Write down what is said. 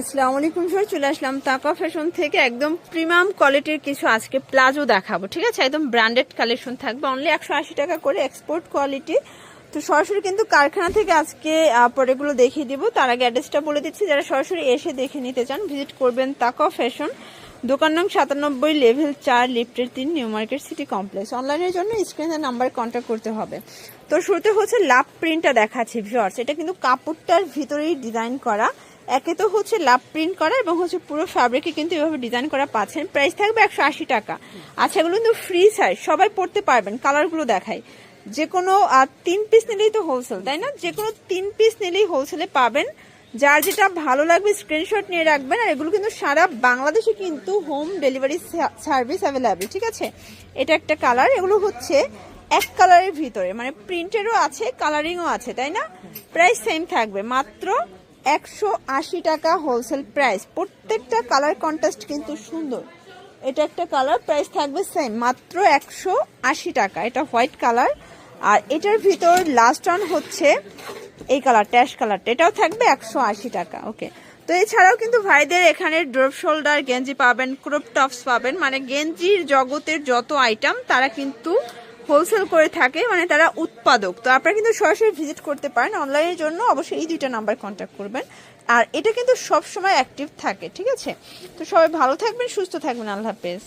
আসসালামু আলাইকুম স্যার চলে আসলাম তাকা ফ্যাশন থেকে। একদম প্রিমিয়াম কোয়ালিটির কিছু আজকে প্লাজো দেখাবো, ঠিক আছে? একদম ব্র্যান্ডেড কালেকশন থাকবে অনলি একশো আশি টাকা করে এক্সপোর্ট কোয়ালিটি তো সরাসরি কিন্তু কারখানা থেকে আজকে প্রোডাক্টগুলো দেখিয়ে দিব। তার আগে অ্যাড্রেসটা বলে দিচ্ছি, যারা সরাসরি এসে দেখে নিতে চান ভিজিট করবেন তাকা ফ্যাশন, দোকান নং সাতানব্বই লেভেল চার, লিফটের তিন, নিউ মার্কেট সিটি কমপ্লেক্স। অনলাইনের জন্য স্ক্রিনের নাম্বার কন্ট্যাক্ট করতে হবে। তো শুরুতে হচ্ছে লাভ প্রিন্টটা দেখাচ্ছি ভিউয়ার্স, এটা কিন্তু কাপড়টার ভিতরেই ডিজাইন করা। একে তো হচ্ছে লাভ প্রিন্ট করা এবং হচ্ছে পুরো ফ্যাব্রিকে কিন্তু এভাবে ডিজাইন করা পাচ্ছেন। প্রাইস থাকবে একশো আশি টাকা। আচ্ছা এগুলো কিন্তু ফ্রি সাইজ সবাই পড়তে পারবেন কালারগুলো দেখাই। যে কোনো তিন পিস নিলেই তো হোলসেল তাই না? যে কোনো তিন পিস নিলেই হোলসেলে পাবেন। যার যেটা ভালো লাগবে স্ক্রিনশট নিয়ে রাখবেন। আর এগুলো কিন্তু সারা বাংলাদেশে কিন্তু হোম ডেলিভারি সার্ভিস অ্যাভেলেবেল ঠিক আছে? এটা একটা কালার এগুলো হচ্ছে এক কালারের ভিতরে। মানে প্রিন্টেরও আছে কালারিংও আছে, তাই না? প্রাইস সেম থাকবে। মাত্র একশো আশি টাকা হোলসেল প্রাইস প্রত্যেকটা কালার কন্ট্রাস্ট কিন্তু সুন্দর। এটা একটা কালার প্রাইস থাকবে সেম মাত্র একশো আশি টাকা। এটা হোয়াইট কালার আর এটার ভিতর লাস্ট অন হচ্ছে এই কালার ট্যাশ কালারটা এটাও থাকবে একশো আশি টাকা ওকে তো এছাড়াও কিন্তু ভাইদের এখানে ড্রপ শোল্ডার গেঞ্জি পাবেন ক্রপ টপস পাবেন। মানে গেঞ্জির জগতের যত আইটেম তারা কিন্তু হোলসেল করে থাকে মানে তারা উৎপাদক। তো আপনারা কিন্তু সরাসরি ভিজিট করতে পারেন অনলাইনের জন্য, অবশ্যই এই দুইটা নাম্বার কন্ট্যাক্ট করবেন। আর এটা কিন্তু সবসময় অ্যাক্টিভ থাকে, ঠিক আছে? তো সবাই ভালো থাকবেন, সুস্থ থাকবেন, আল্লাহ হাফেজ।